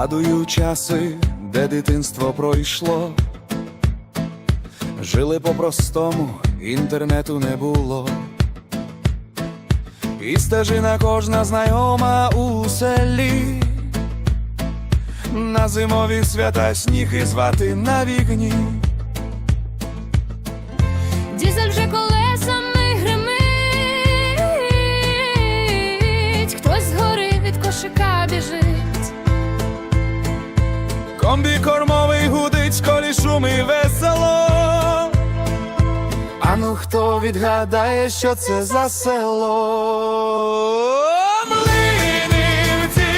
Згадую часи, де дитинство пройшло. Жили по-простому, інтернету не було. І стежина кожна знайома у селі. На зимові свята сніг і звати на вікні. Дізель вже колесами Комбі кормовий гудить, колі шуми весело. А ну хто відгадає, що це за село? Млинівці,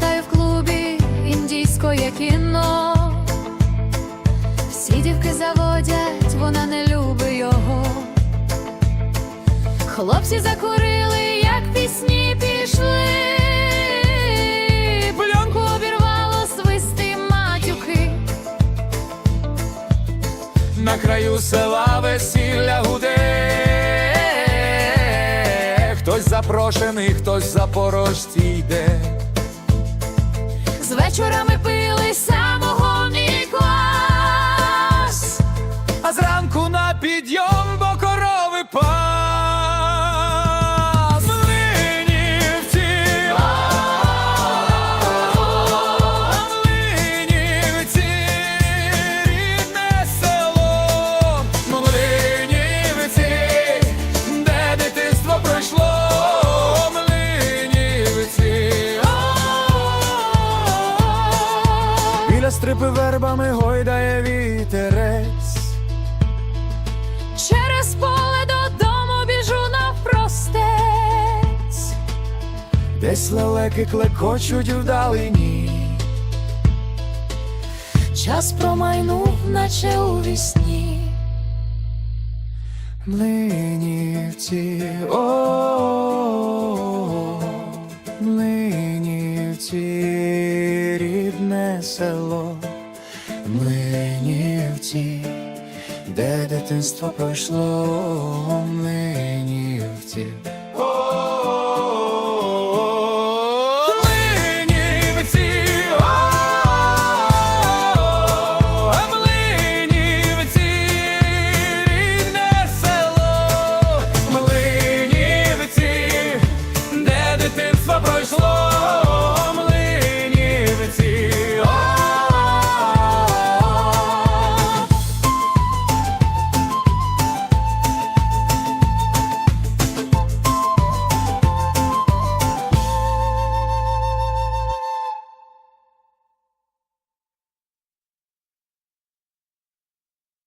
Пам'ятаю в клубі індійське кіно. Всі дівки заводять, вона не любить його. Хлопці закурили, як пісні пішли. Пленку обірвало свисти матюки. На краю села весілля гуде, хтось запрошений, хтось запорожці йде. Вечорами пили самогон стрипи вербами гойдає вітерець. Через поле додому біжу навпростець. Десь лелеки клекочуть вдалині. Час промайнув, наче у вісні. Млинівці, о, млинівці, рідне село, Ленівці, де дитинство пройшло нині в ті.